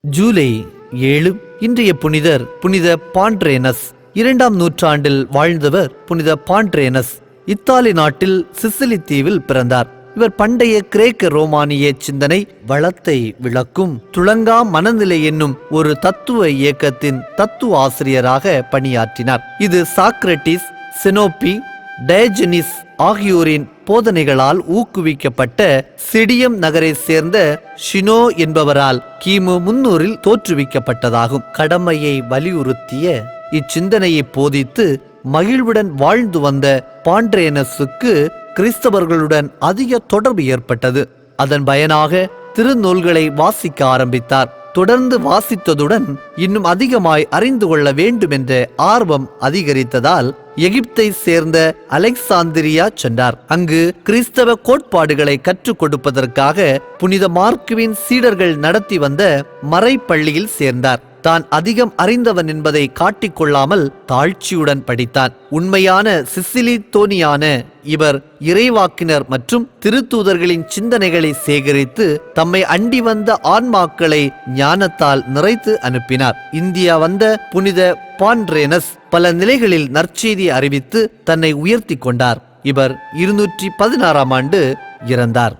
ஜூலை ஏழு இன்றைய புனிதர் புனித பாண்ட்ரேனஸ். இரண்டாம் நூற்றாண்டில் வாழ்ந்தவர் புனித பாண்ட்ரேனஸ். இத்தாலி நாட்டில் சிசிலி தீவில் பிறந்தார். இவர் பண்டைய கிரேக்க ரோமானிய சிந்தனை வளத்தை விளக்கும் துளங்கா மனநிலை என்னும் ஒரு தத்துவ இயக்கத்தின் தத்துவ ஆசிரியராக பணியாற்றினார். இது சாக்ரட்டிஸ் செனோபி டயஜனிஸ் ஆகியோரின் போதனைகளால் ஊக்குவிக்கப்பட்ட சிடியம் நகரை சேர்ந்த ஷினோ என்பவரால் கிமு முன்னூறில் தோற்றுவிக்கப்பட்டதாகும். கடமையை வலியுறுத்திய இச்சிந்தனையை போதித்து மகிழ்வுடன் வாழ்ந்து வந்த பாண்டேனஸுக்கு கிறிஸ்தவர்களுடன் அதிக தொடர்பு ஏற்பட்டது. அதன் பயனாக திருநூல்களை வாசிக்க ஆரம்பித்தார். தொடர்ந்து வாசித்ததுடன் இன்னும் அதிகமாய் அறிந்து கொள்ள வேண்டும் என்ற ஆர்வம் அதிகரித்ததால் எகிப்தை சேர்ந்த அலெக்சாந்திரியா சென்றார். அங்கு கிறிஸ்தவ கோட்பாடுகளை கற்றுக் கொடுப்பதற்காக புனித மார்க்குவின் சீடர்கள் நடத்தி வந்த மறைப்பள்ளியில் சேர்ந்தார். தான் அதிகம் அறிந்தவன் என்பதை காட்டிக்கொள்ளாமல் தாழ்ச்சியுடன் படித்தான். உண்மையான சிசிலி தோனியான இவர் இறைவாக்கினர் மற்றும் திருத்தூதர்களின் சிந்தனைகளை சேகரித்து தம்மை அண்டி வந்த ஆன்மாக்களை ஞானத்தால் நிறைத்து அனுப்பினார். இந்தியா வந்த புனித பான்ரேனஸ் பல நிலைகளில் நற்செய்தி அறிவித்து தன்னை உயர்த்தி கொண்டார். இவர் இருநூற்றி பதினாறாம் ஆண்டு இறந்தார்.